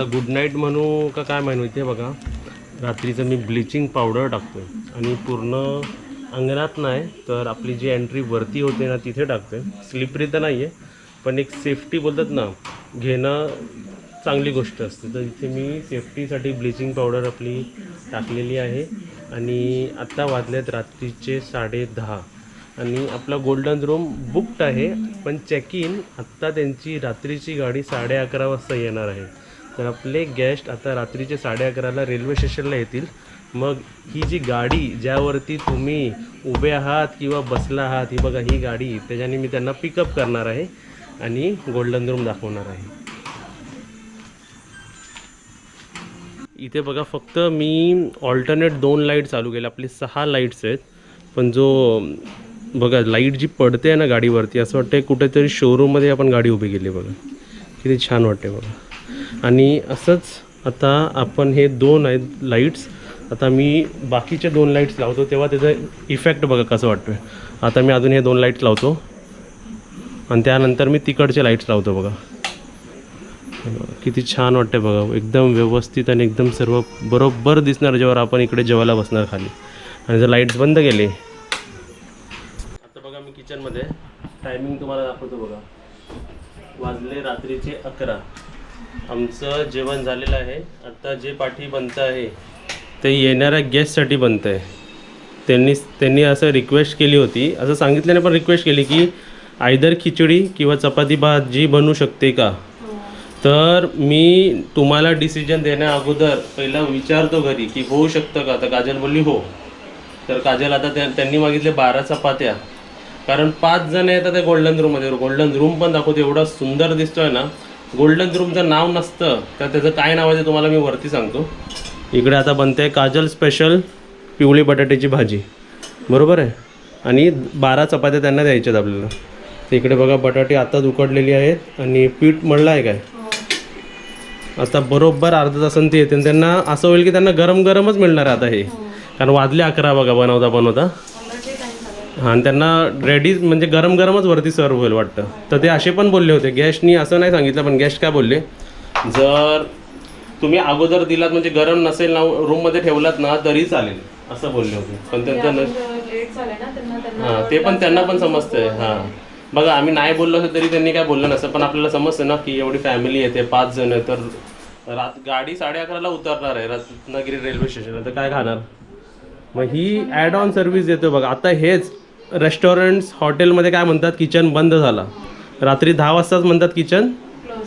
आता good night म्हणू का काय म्हणू इथे बघा. रात्रीचं मी ब्लिचिंग पावडर टाकतोय. आणि पूर्ण अंगणात नाही तर आपली जी एंट्री वरती होते ना तिथे टाकतोय. स्लिपरी तर नाही आहे पण एक सेफ्टी बोलतात ना घेणं चांगली गोष्ट असते. तर इथे मी सेफ्टीसाठी ब्लिचिंग पावडर आपली टाकलेली आहे. आणि आत्ता वाजलेत रात्रीचे साडे दहा आणि आपला गोल्डन रूम बुकड आहे पण चेक इन आत्ता त्यांची रात्रीची गाडी साडे अकरा वाजता येणार आहे. तर आपले गेस्ट आता रात्रीचे साडे अकराला रेल्वे स्टेशनला येतील. मग ही जी गाडी ज्यावरती तुम्ही उभे आहात किंवा बसला आहात ही बघा ही गाडी त्याच्याने मी त्यांना पिकअप करणार आहे आणि गोल्डन रूम दाखवणार आहे. इथे बघा फक्त मी ऑल्टरनेट दोन लाइट चालू केले. आपले सहा लाईट्स आहेत. पण जो बघा लाइट जी पडते ना गाडीवरती असं वाटतं कुठेतरी शोरूममध्ये आपण गाडी उभी केली बघा. किती छान वाटते बघा. आणि असंच आता आपण हे दोन आहेत लाईट्स आता मी बाकीचे दोन लाईट्स लावतो तेव्हा त्याचा इफेक्ट बघा कसं वाटतोय. आता मी अजून हे दोन लाईट्स लावतो. आणि त्यानंतर मी तिकडचे लाईट्स लावतो बघा. किती छान वाटते बघा. एकदम व्यवस्थित आणि एकदम सर्व बरोबर दिसणार जेव्हा आपण इकडे जेवायला बसणार खाली. आणि जर लाईट्स बंद केले. आता बघा मी किचनमध्ये टायमिंग तुम्हाला दाखवतो बघा. वाजले रात्रीचे अकरा. आमचं जेवण झालेलं आहे. आता जे पाठी बनतं आहे ते येणाऱ्या गेस्टसाठी बनतं आहे त्यांनी त्यांनी असं रिक्वेस्ट केली होती. असं सांगितल्याने पण रिक्वेस्ट केली की आयदर खिचडी किंवा चपाती भात जी बनू शकते का? तर मी तुम्हाला डिसिजन देण्या अगोदर पहिला विचारतो घरी की होऊ शकतं का? तर काजल बोलली हो. तर काजल आता त्या- त्यांनी मागितले बारा चपात्या. कारण पाच जण येतात त्या गोल्डन रूममध्ये गोल्डन रूम पण दाखवतो एवढा सुंदर दिसतोय ना. गोल्डन रूमचं नाव नसतं तर त्याचं काय नाव आहे ते तुम्हाला मी वरती सांगतो. इकडे आता बनते काजल स्पेशल पिवळी बटाट्याची भाजी. बरोबर आहे? आणि बारा चपात्या त्यांना द्यायच्यात आपल्याला. तर इकडे बघा बटाटे आताच उकडलेली आहेत आणि पीठ मळलं आहे काय? आता बरोबर अर्धा तासन ते येते आणि त्यांना असं होईल की त्यांना गरम गरमच मिळणार आहे आता हे. कारण वाजले अकरा बघा बनवता बनवता आणि त्यांना रेडी म्हणजे गरम गरमच वरती सर्व होईल वाटतं. तर ते असे पण बोलले होते. गॅसनी असं नाही सांगितलं पण गॅस काय बोलले? जर तुम्ही अगोदर दिलात म्हणजे गरम नसेल ना रूममध्ये ठेवलात ना तरी चालेल असं बोलले होते. पण त्यांचं त्यांना त्यांना हां ते पण त्यांना पण समजतंय. हां. बघा आम्ही नाही बोललो असं तरी त्यांनी काय बोललं नसतं. पण आपल्याला समजतं ना की एवढी फॅमिली येते पाच जण आहे तर रात गाडी साडे अकराला उतरणार आहे रत्नागिरी रेल्वे स्टेशनला तर काय खाणार? मग ही ॲड ऑन सर्व्हिस देतो बघा. आता हेच रेस्टॉरंट्स हॉटेलमध्ये काय म्हणतात किचन बंद झाला. रात्री दहा वाजताच म्हणतात किचन क्लोज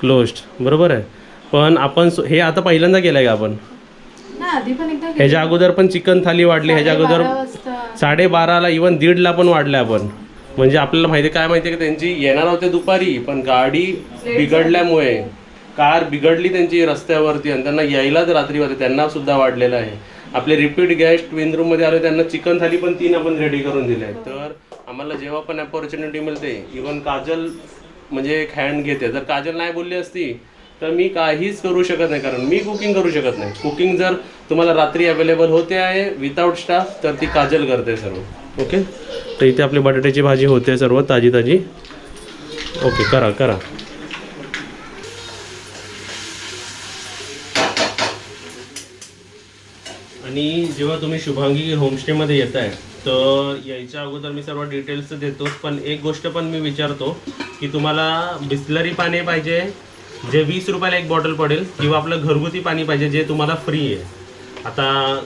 क्लोज्ड बरोबर आहे. पण आपण हे आता पहिल्यांदा केलं आहे का आपण? ह्याच्या अगोदर पण चिकन थाली वाढली ह्याच्या अगोदर साडेबाराला इवन दीडला पण वाढले आपण. म्हणजे आपल्याला माहिती काय माहिती की त्यांची? येणार होते दुपारी पण गाडी बिघडल्यामुळे. कार बिघडली त्यांची रस्त्यावरती आणि त्यांना यायलाच रात्री होते त्यांना सुद्धा वाढलेलं आहे. आपले रिपीट गेस्ट ट्विन रूममध्ये आले त्यांना चिकन थाली पण तीन आपण रेडी करून दिले आहेत. तर आम्हाला जेव्हा पण अपॉर्च्युनिटी मिळते इवन काजल म्हणजे एक हँड घेते. जर काजल नाही बोलली असती तर मी काहीच करू शकत नाही कारण मी कुकिंग करू शकत नाही. कुकिंग जर तुम्हाला रात्री अवेलेबल होते आहे विदाऊट स्टाफ तर ती काजल करते सर्व. ओके तर इथे आपली बटाट्याची भाजी होते सर्व ताजी ताजी ओके करा करा. आणि जेव्हा तुम्ही शुभांगी होमस्टेमध्ये येत आहे तर यायच्या अगोदर मी सर्व डिटेल्स देतो पण एक गोष्ट पण मी विचारतो की तुम्हाला बिस्लरी पाणी पाहिजे जे वीस रुपयाला एक बॉटल पडेल किंवा आपलं घरगुती पाणी पाहिजे जे तुम्हाला फ्री आहे. आता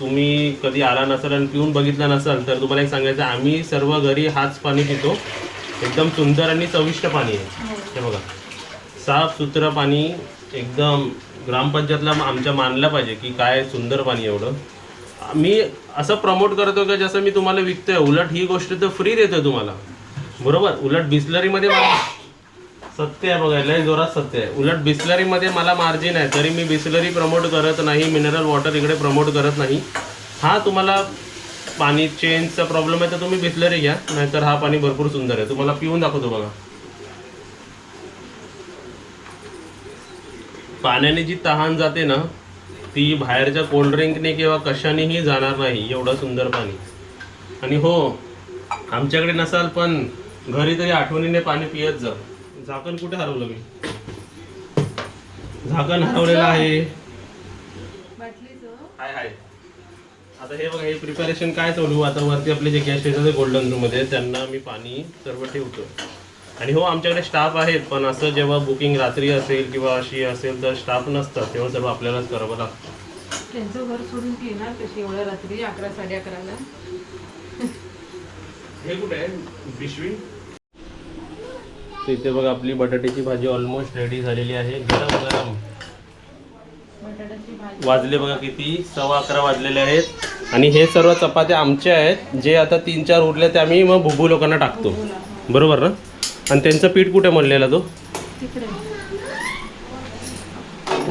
तुम्ही कधी आला नसाल आणि पिऊन बघितला नसाल तर तुम्हाला एक सांगायचं आम्ही सर्व घरी हाच पाणी पितो. एकदम सुंदर आणि चविष्ट पाणी आहे. हे. बघा. साफ सुथरं पाणी एकदम ग्रामपंचायतला आमच्या मानलं पाहिजे की काय सुंदर पाणी एवढं. मी असं प्रमोट करतो की जसं मी तुम्हाला विकतोय उलट ही गोष्ट तर फ्री देतोय तुम्हाला. बरोबर? उलट बिस्लरीमध्ये मला सत्य आहे बघा लय जोरात सत्य आहे. उलट बिस्लरीमध्ये मला मार्जिन आहे तरी मी बिस्लरी प्रमोट करत नाही मिनरल वॉटर इकडे प्रमोट करत नाही. हा तुम्हाला पाणी चेंजचा प्रॉब्लेम आहे तर तुम्ही बिस्लरी घ्या नाहीतर हा पाणी भरपूर सुंदर आहे. तुम्हाला पिऊन दाखवतो बघा. पाण्याने जी तहान जाते ना ती बाहेरच्या कोल्ड्रिंकने किंवा कशानेही जाणार नाही एवढं सुंदर पाणी. आणि हो आमच्याकडे नसाल पण घरी तरी आठवणीने पाणी पियत जा. झाकण कुठे हरवलं मी? झाकण हरवलेलं आहे. हाय हाय. आता हे बघा हे प्रिपरेशन काय चालू आता वरती आपले जे गेस्ट येतात गोल्डन रूममध्ये त्यांना मी पाणी सर्व ठेवतो आणि हो आमच्याकडे स्टाफ आहेत पण असं जेव्हा बुकिंग रात्री असेल किंवा अशी असेल तर स्टाफ नसतात तेव्हा सर्व आपल्यालाच करावं लागतं. त्यांचं घर सोडून ती येणार कशी एवढ्या रात्री अकरा साडे अकराला? हे कुठे आहे? पिशवी? तर इथे बघा आपली बटाट्याची भाजी ऑलमोस्ट रेडी झालेली आहे. गरम गरम. बटाट्याची भाजी. वाजले बघा किती? सव्वा अकरा वाजलेले आहेत. आणि हे सर्व चपात्या आमच्या आहेत जे आता तीन चार उरले ते आम्ही मग भुबू लोकांना टाकतो. बरोबर ना? आणि त्यांचं पीठ कुठे म्हणलेला तो?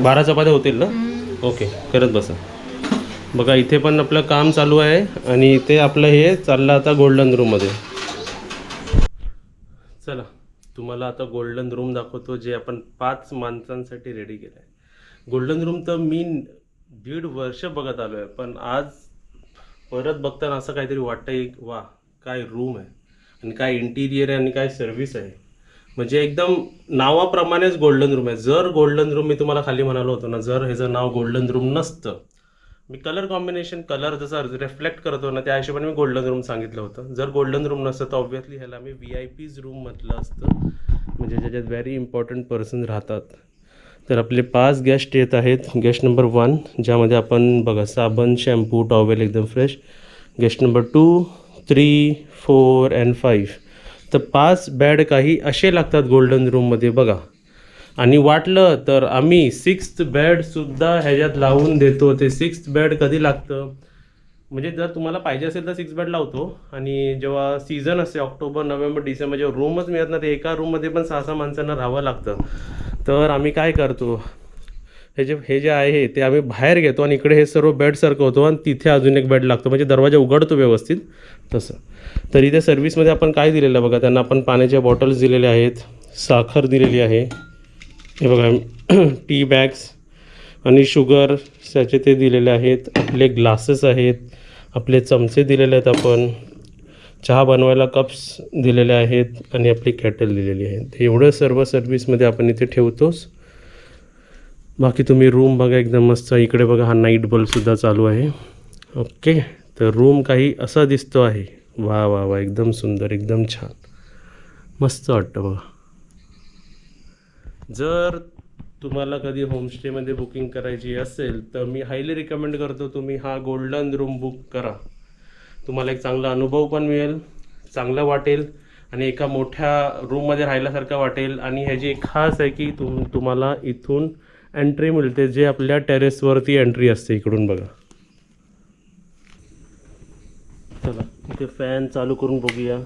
बारा चपात्या होतील ना? ओके करत बसा. बघा इथे पण आपलं काम चालू आहे आणि इथे आपलं हे चाललं आता गोल्डन रूममध्ये चला तुम्हाला आता गोल्डन रूम दाखवतो जे आपण पाच माणसांसाठी रेडी केलं आहे गोल्डन रूम तर मी दीड वर्ष बघत आलो आहे पण आज परत बघताना असं काहीतरी वाटतं वा काय रूम आहे. आणि काय इंटिरियर आहे आणि काय सर्व्हिस आहे. म्हणजे एकदम नावाप्रमाणेच गोल्डन रूम आहे. जर गोल्डन रूम मी तुम्हाला खाली म्हणालो होतो ना जर ह्याचं नाव गोल्डन रूम नसतं मी कलर कॉम्बिनेशन कलर जसा रिफ्लेक्ट करतो ना त्या हिशोबाने मी गोल्डन रूम सांगितलं होतं. जर गोल्डन रूम नसतं तर ऑब्व्हियसली ह्याला मी व्ही आय पीज रूम म्हटलं असतं. म्हणजे ज्याच्यात व्हेरी इम्पॉर्टंट पर्सन राहतात. तर आपले पाच गेस्ट येत आहेत. गेस्ट नंबर वन ज्यामध्ये आपण बघा साबण शॅम्पू टॉवेल एकदम fresh guest number two three four and five तर पाच बॅड काही असे लागतात गोल्डन रूममध्ये बघा. आणि वाटलं तर आम्ही सिक्स्थ बेडसुद्धा ह्याच्यात लावून देतो. ते सिक्स्थ बेड कधी लागतं? म्हणजे जर तुम्हाला पाहिजे असेल तर सिक्स बेड लावतो. आणि जेव्हा सीझन असते ऑक्टोबर नोव्हेंबर डिसेंबर जेव्हा रूमच मिळत ना ते एका रूममध्ये पण सहा सहा माणसांना राहावं लागतं. तर आम्ही काय करतो? हे जे हे जे आहे ते आम्ही बाहेर घेतो आणि इकडे हे सर्व बेड होतो आणि तिथे अजून एक बेड लागतो. म्हणजे दरवाजा उघडतो व्यवस्थित तसं. तर इथे सर्व्हिसमध्ये आपण काय दिलेलं आहे बघा त्यांना आपण पाण्याच्या बॉटल्स दिलेल्या आहेत साखर दिलेली आहे. हे बघा टी बॅग्स आणि शुगर त्याचे ते दिलेले आहेत. आपले ग्लासेस आहेत आपले चमचे दिलेले आहेत आपण. चहा बनवायला कप्स दिलेले आहेत आणि आपली कॅटल दिलेली आहे. एवढं सर्व सर्व्हिसमध्ये आपण इथे ठेवतोच. बाकी तुम्ही रूम बघा एकदम मस्त. इकडे बघा हा नाईट बल्बसुद्धा चालू आहे. ओके तर रूम काही असा दिसतो आहे. वा वा वा एकदम सुंदर एकदम छान. मस्त वाटतं बघा. जर तुम्हाला कधी होमस्टेमध्ये बुकिंग करायची असेल तर मी हायली रिकमेंड करतो तुम्ही हा गोल्डन रूम बुक करा. तुम्हाला एक चांगला अनुभव पण मिळेल चांगलं वाटेल आणि एका मोठ्या रूममध्ये राहिल्यासारखं वाटेल. आणि ह्याची एक खास आहे की तुम तुम्हाला इथून एंट्री मिळते जे आपल्या टेरेसवरती एंट्री असते इकडून बघा. चला इथे फॅन चालू करून बघूया.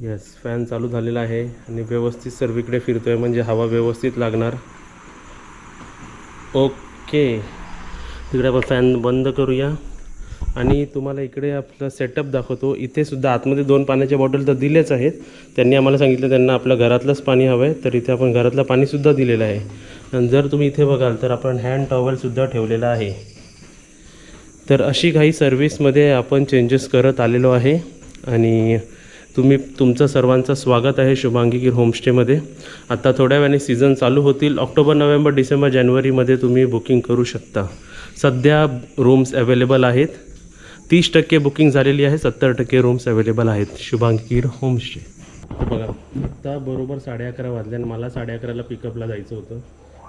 येस फॅन चालू झालेला आहे आणि व्यवस्थित सर्वीकडे आहे म्हणजे हवा व्यवस्थित लागणार. ओके तिकडे आपण फॅन बंद करूया. आणि तुम्हाला इकडे आपलं सेटअप दाखवतो. इथे सुद्धा आतमध्ये दोन पाण्याच्या बॉटल तर दिलेच आहेत. त्यांनी आम्हाला सांगितलं त्यांना आपलं घरातलंच पाणी हवं आहे तर इथे आपण घरातलं पाणीसुद्धा दिलेलं आहे. आणि जर तुम्ही इथे बघाल तर आपण हँड टॉवेलसुद्धा ठेवलेला आहे. तर अशी काही सर्व्हिसमध्ये आपण चेंजेस करत आलेलो आहे. आणि तुम्ही तुमचं सर्वांचं स्वागत आहे शुभांगीगीर होमस्टेमध्ये आता थोड्या वेळाने सीझन चालू होतील. ऑक्टोबर नोव्हेंबर डिसेंबर जानेवारीमध्ये तुम्ही बुकिंग करू शकता. सध्या रूम्स अवेलेबल आहेत. तीस टक्के बुकिंग झालेली आहे. सत्तर टक्के रूम्स अवेलेबल आहेत. शुभांगीर होमस्टे बघा आत्ता बरोबर साडे अकरा वाजले आणि मला साडे अकराला पिकअपला जायचं होतं.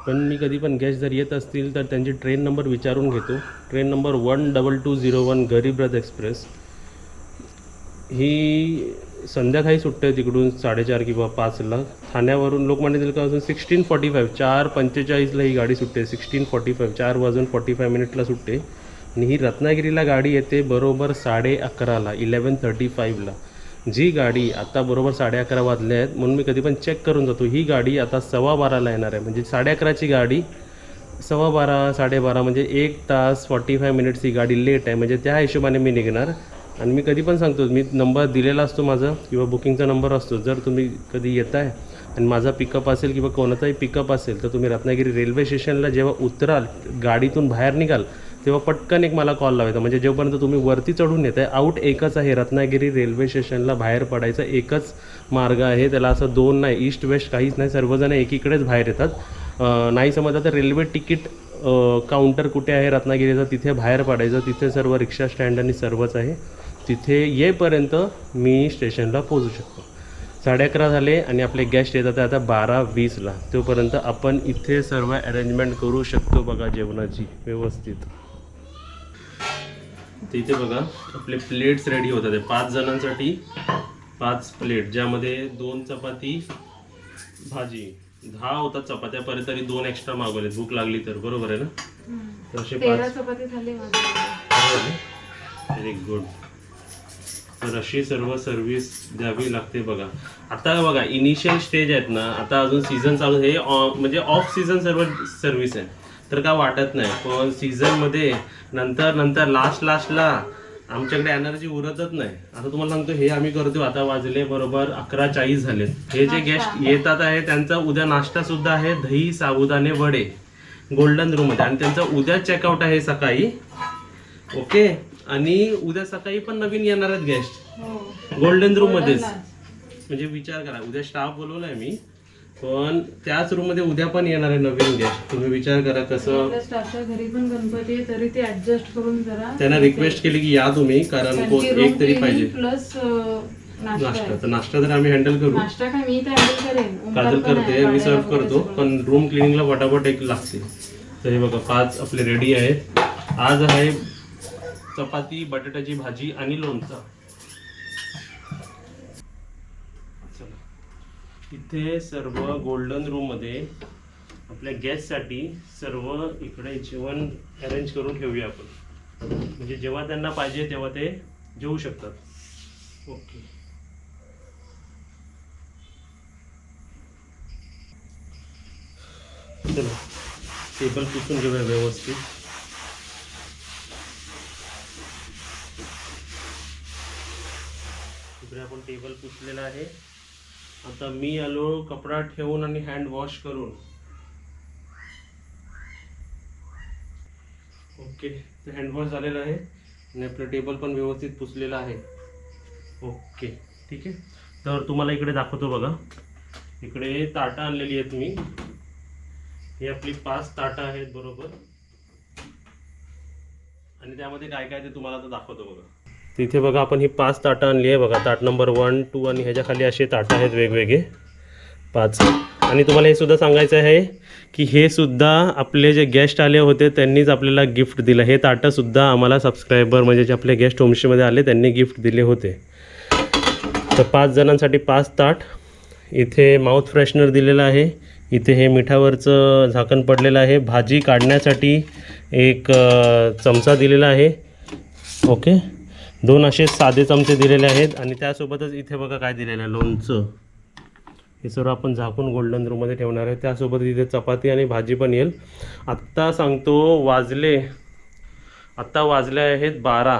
पण मी कधी पण गेस्ट जर येत असतील तर त्यांची ट्रेन नंबर विचारून घेतो. Train number one double two zero one Garib Rath express ही संध्याकाळी सुटते तिकडून साडेचार किंवा पाचला ठाण्यावरून लोकमान्य टिळकापासून सिक्स्टीन फॉर्टी फाईव्ह चार पंचेचाळीसला ही गाडी सुटते. सिक्स्टीन फॉर्टी फाईव्ह चार वाजून फॉर्टी फाय मिनिटला सुटते. आणि ही रत्नागिरीला गाडी येते बरोबर साडे अकराला इलेवन थर्टी फाईव्हला जी गाडी आता बरोबर साडे अकरा वाजले आहेत म्हणून मी कधी पण चेक करून जातो. ही गाडी आता सव्वा बाराला येणार आहे. म्हणजे साडे अकराची गाडी सव्वा बारा साडेबारा म्हणजे एक तास फॉर्टी फाय मिनिट्स ही गाडी लेट आहे. म्हणजे त्या हिशोबाने मी निघणार. आणि मी कधी पण सांगतो मी नंबर दिलेला असतो माझा किंवा बुकिंगचा नंबर असतो. जर तुम्ही कधी येत आहे आणि माझा पिकअप असेल किंवा कोणाचाही पिकअप असेल तर तुम्ही रत्नागिरी रेल्वे स्टेशनला जेव्हा उतराल गाडीतून बाहेर निघाल तेव्हा पटकन एक मला कॉल लावायचा. म्हणजे जोपर्यंत तुम्ही वरती चढून येत आहे आऊट एकच आहे रत्नागिरी रेल्वे स्टेशनला बाहेर पडायचा एकच मार्ग आहे. त्याला असं दोन नाही ईस्ट वेस्ट काहीच नाही. सर्वजण एकीकडेच बाहेर येतात. नाही समजा तर रेल्वे तिकीट काउंटर कुठे आहे रत्नागिरीचं? तिथे बाहेर पडायचं. तिथे सर्व रिक्षा स्टँड आणि सर्वच आहे. तिथे येईपर्यंत मी स्टेशनला पोहोचू शकतो. साडे अकरा झाले आणि आपले गेस्ट येतात आता बारा वीसला तोपर्यंत आपण इथे सर्व अरेंजमेंट करू शकतो बघा जेवणाची. व्यवस्थित. तर इथे बघा आपले प्लेट्स रेडी होतात. पाच जणांसाठी पाच प्लेट ज्यामध्ये दोन चपाती भाजी दहा होतात चपात्या परत तरी दोन एक्स्ट्रा मागवले भूक लागली तर बरोबर आहे ना? तर असे तेरा पाच चपाती झाली माझी व्हेरी गुड तर अशी सर्व सर्व्हिस द्यावी लागते बघा. आता बघा इनिशियल स्टेज आहेत ना आता अजून सीझन चालू हे म्हणजे ऑफ सीझन सर्व सर्व्हिस आहे. तर काय वाटत नाही. पण सीझनमध्ये नंतर नंतर लास्ट लास्टला आमच्याकडे एनर्जी उरतच नाही. आता तुम्हाला सांगतो हे आम्ही करतो आता वाजले बरोबर अकरा चाळीस झाले. हे जे गेस्ट येतात आहे त्यांचा उद्या नाश्ता सुद्धा आहे. दही साबुदाणे वडे गोल्डन रूममध्ये. आणि त्यांचा उद्या चेकआउट आहे सकाळी. ओके आणि उद्या सकाळी पण नवीन येणार आहेत गेस्ट हो. गोल्डन रूम मध्येच. म्हणजे विचार करा. उद्या स्टाफ बोलवलाय मी. पण त्याच रूममध्ये उद्या पण येणार आहे नवीन गेस्ट तुम्ही विचार करा कसं घरी पण गणपती आहे तरी ते ऍडजस्ट करून जरा त्यांना रिक्वेस्ट केली की या तुम्ही कारण को- एक तरी पाहिजे. प्लस नाश्ता. तर नाश्ता तर आम्ही हँडल करू. नाश्ता काय मी तर हँडल करेन. काजल करते मी सर्व करतो. पण रूम क्लिनिंगला पटापट एक लागते. तर हे बघा पाच आपले रेडी आहेत. आज आहे चपाती बटाट्याची भाजी आणि लोणचा चला. इथे सर्व गोल्डन रूममध्ये आपल्या गेस्टसाठी सर्व इकडे जेवण अरेंज करून ठेवूया आपण. म्हणजे जेव्हा त्यांना पाहिजे तेव्हा ते जेवू शकतात. ओके. चला टेबल पुसून घेऊया व्यवस्थित. इकडे आपण टेबल पुसलेला आहे. आता मी आलो कपडा ठेवून आणि हँड वॉश करून. ओके तर हँड वॉश झालेला आहे आणि आपलं टेबल पण व्यवस्थित पुसलेलं आहे. ओके ठीक आहे. तर तुम्हाला इकडे दाखवतो बघा. इकडे ताटं आणलेली आहेत मी. ही आपली पाच ताटं आहेत बरोबर. आणि त्यामध्ये काय काय ते तुम्हाला आता दाखवतो बघा. तिथे बघा आपण ही पाच ताटं आणली आहे बघा. ताट नंबर वन टू आणि ह्याच्याखाली असे ताटं आहेत वेगवेगळे. पाच. आणि तुम्हाला हे सुद्धा सांगायचं आहे की हे सुद्धा आपले जे गेस्ट आले होते त्यांनीच आपल्याला गिफ्ट दिलं. हे ताटंसुद्धा आम्हाला सबस्क्रायबर म्हणजे जे आपले गेस्ट होमशीमध्ये आले त्यांनी गिफ्ट दिले होते. तर पाच जणांसाठी पाच ताट. इथे माउथ फ्रेशनर दिलेलं आहे. इथे हे मिठावरचं झाकण पडलेलं आहे. भाजी काढण्यासाठी एक चमचा दिलेला आहे. ओके दोन असे साधे चमचे दिलेले आहेत आणि त्यासोबतच इथे बघा काय दिलेलं आहे लोणचं. हे सर्व आपण झाकून गोल्डन रूममध्ये ठेवणार आहे. त्यासोबत इथे चपाती आणि भाजी पण येईल. आत्ता सांगतो वाजले आत्ता वाजले आहेत बारा.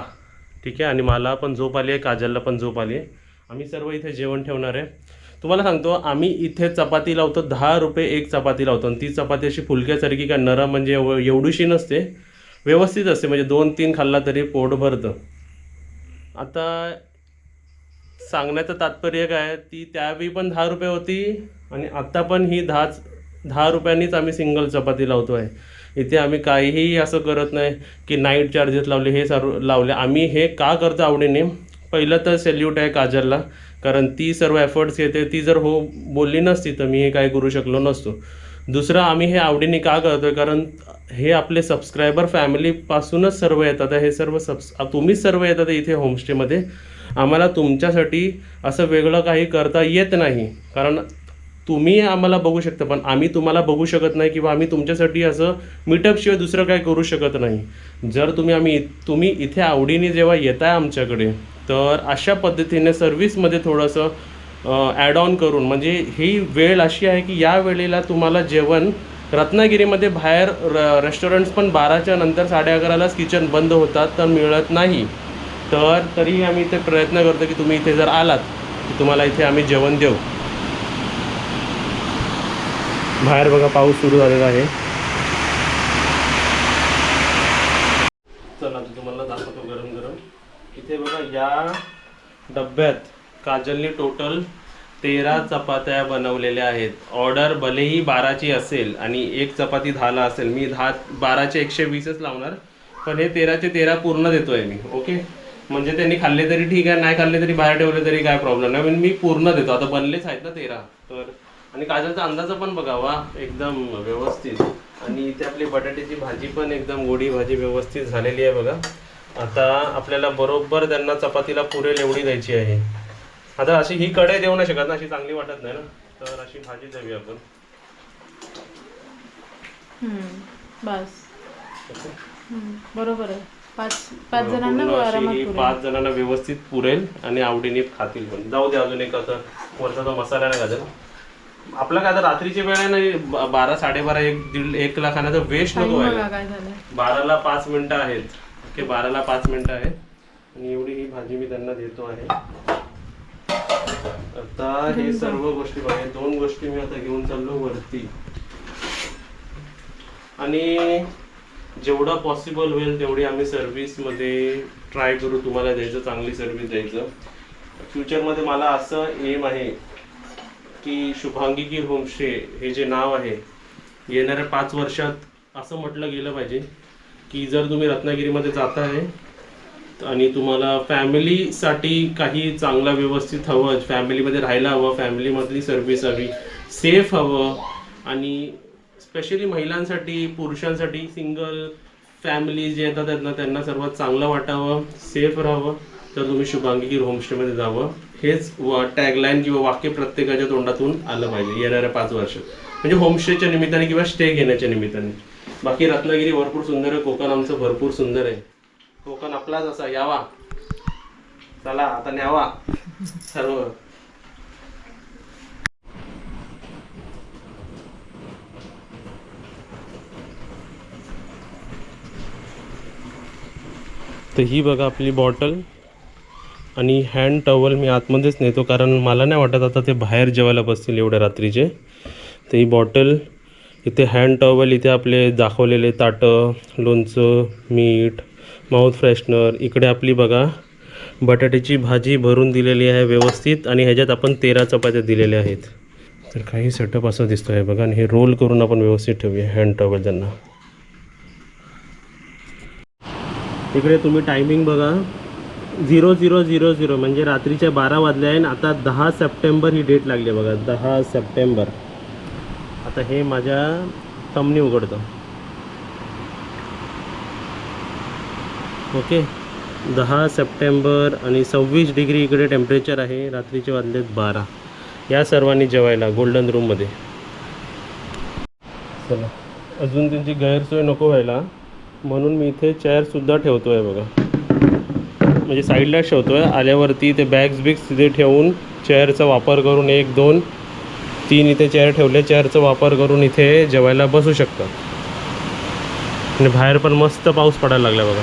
ठीक आहे? आणि मला पण झोप आली आहे काजलला पण झोप आली आहे. आम्ही सर्व इथे जेवण ठेवणार आहे. तुम्हाला सांगतो आम्ही इथे चपाती लावतो दहा रुपये एक चपाती लावतो. आणि ती चपाती अशी फुलक्यासारखी का नरम म्हणजे एवढीशी नसते. व्यवस्थित असते म्हणजे दोन तीन खाल्ला तरी पोट भरतं. आता सांगण्याचं तात्पर्य काय ती त्यावेळी पण दहा रुपये होती आणि आत्ता पण ही दहाच दहा रुपयांनीच आम्ही सिंगल चपाती लावतो आहे. इथे आम्ही काहीही असं करत नाही की नाईट चार्जेस लावले हे सर्व लावले. आम्ही हे का करतो आवडीने? पहिलं तर सेल्यूट आहे काजलला कारण ती सर्व एफर्ट्स घेते. ती जर हो बोलली नसती तर मी हे काय करू शकलो नसतो. दुसरं आम्ही हे आवडीने का करतो आहे कारण हे आपले सबस्क्रायबर फॅमिलीपासूनच सर्व येतात. हे सर्व सबस तुम्हीच सर्व येतात इथे होमस्टेमध्ये आम्हाला तुमच्यासाठी असं वेगळं काही करता येत नाही. कारण तुम्ही आम्हाला बघू शकता पण आम्ही तुम्हाला बघू शकत नाही किंवा आम्ही तुमच्यासाठी असं मीटअपशिवाय दुसरं काय करू शकत नाही. जर तुम्ही आम्ही तुम्ही इथे आवडीने जेव्हा येताय आमच्याकडे तर अशा पद्धतीने सर्व्हिसमध्ये थोडंसं ॲड ऑन करून. म्हणजे ही वेळ अशी आहे की या वेळेला तुम्हाला जेवण रत्नागिरीमध्ये बाहेर र रेस्टॉरंट्स पण बाराच्या नंतर साडे अकरालाच किचन बंद होतात तर मिळत नाही. तर तरीही आम्ही इथे प्रयत्न करतो की तुम्ही इथे जर आलात की तुम्हाला इथे आम्ही जेवण देऊ. बाहेर बघा पाऊस सुरू झालेला आहे. चला तुम्हाला दाखवतो गरम गरम इथे बघा या डब्यात काजलने टोटल तेरा चपात्या बनवलेल्या आहेत. ऑर्डर भलेही बाराची असेल आणि एक चपाती दहाला असेल मी दहा बाराचे एकशे वीसच लावणार पण हे तेराचे तेरा पूर्ण देतो आहे मी ओके म्हणजे त्यांनी खाल्ले तरी ठीक आहे नाही खाल्ले तरी बाहेर ठेवले तरी काय प्रॉब्लेम नाही. मी पूर्ण देतो. आता बनलेच आहेत ना तेरा तर आणि काजलचा अंदाज पण बघा वा एकदम व्यवस्थित. आणि इथे आपली बटाट्याची भाजी पण एकदम गोडी भाजी व्यवस्थित झालेली आहे बघा. आता आपल्याला बरोबर त्यांना चपातीला पुरेल एवढी द्यायची आहे. आता अशी ही कढई देऊ नाही शकत ना अशी चांगली वाटत नाही ना. तर अशी भाजी देऊया आपण. बस. बरोबर आहे. पाच पाच जणांना ही. पाच व्यवस्थित पुरेल आणि आवडीने खातील पण. जाऊ दे अजून एक असं वरचा तो मसाला नाही घालेल आपलं काय आता रात्रीची वेळ आहे ना बारा साडेबारा एक दीड एक ला खाण्याचं वेस्ट नको झालंय. बाराला पाच मिनिटं आहेत. ओके बाराला पाच मिनिटं आहेत. आणि एवढी ही भाजी मी त्यांना देतो आहे. आता हे सर्व गोष्टी बघा दोन गोष्टी मी आता घेऊन चाललो वरती. आणि जेवढं पॉसिबल होईल तेवढी आम्ही सर्व्हिसमध्ये ट्राय करू. तुम्हाला द्यायचं चांगली सर्व्हिस द्यायचं. फ्युचरमध्ये मला असं एम आहे की शुभांगी की होमस्टे हे जे नाव आहे येणाऱ्या पाच वर्षात असं म्हटलं गेलं पाहिजे की जर तुम्ही रत्नागिरीमध्ये जाताय आणि तुम्हाला फॅमिलीसाठी काही चांगला व्यवस्थित हवं फॅमिलीमध्ये राहायला हवं फॅमिलीमधली सर्व्हिस हवी सेफ हवं आणि स्पेशली महिलांसाठी पुरुषांसाठी सिंगल फॅमिली जे येतात त्यांना त्यांना सर्वात चांगलं वाटावं सेफ राहावं. तर तुम्ही शुभांगीर होमस्टेमध्ये जावं. हेच टॅगलाईन किंवा वाक्य प्रत्येकाच्या तोंडातून आलं पाहिजे येणाऱ्या पाच वर्षात म्हणजे होमस्टेच्या निमित्ताने किंवा स्टे घेण्याच्या निमित्ताने. बाकी रत्नागिरी भरपूर सुंदर आहे कोकण आमचं भरपूर सुंदर आहे. कोकण आपलाच असा यावा. चला आता न्यावा सर्व. तर ही बघा आपली बॉटल आणि हँड टॉवल मी आतमध्येच नेतो कारण मला नाही वाटत आता ते बाहेर जेवायला बसतील एवढ्या रात्रीचे. तर ही बॉटल इथे हँड टॉवल इथे आपले दाखवलेले ताटं लोणचं मीठ माउथ फ्रेशनर इकडे आपली बघा बटाट्याची भाजी भरून दिलेली आहे व्यवस्थित आणि ह्याच्यात आपण तेरा चपात्या दिलेल्या आहेत. तर काही सेटअप असं दिसतो आहे बघा आणि हे रोल करून आपण व्यवस्थित ठेवूया. हँड टॉवेल त्यांना इकडे तुम्ही टायमिंग बघा. झिरो झिरो झिरो झिरो म्हणजे रात्रीच्या बारा वाजले आहे आणि आता दहा सप्टेंबर ही डेट लागली आहे बघा. दहा सप्टेंबर. आता हे माझ्या तमनी उघडतं. ओके. दहा सप्टेंबर आणि सव्वीस डिग्री इकडे टेम्परेचर आहे. रात्रीचे वाजलेत बारा. या सर्वांनी जेवायला गोल्डन रूममध्ये चला. अजून त्यांची गैरसोय नको व्हायला. म्हणून मी इथे चेअरसुद्धा ठेवतो आहे बघा. म्हणजे साईडला ठेवतो आहे आल्यावरती ते बॅग्स बिग्स तिथे ठेवून चेअरचा वापर करून एक दोन तीन इथे चेअर ठेवले. चेअरचा वापर करून इथे जेवायला बसू शकतात. आणि बाहेर पण मस्त पाऊस पडायला लागला बघा.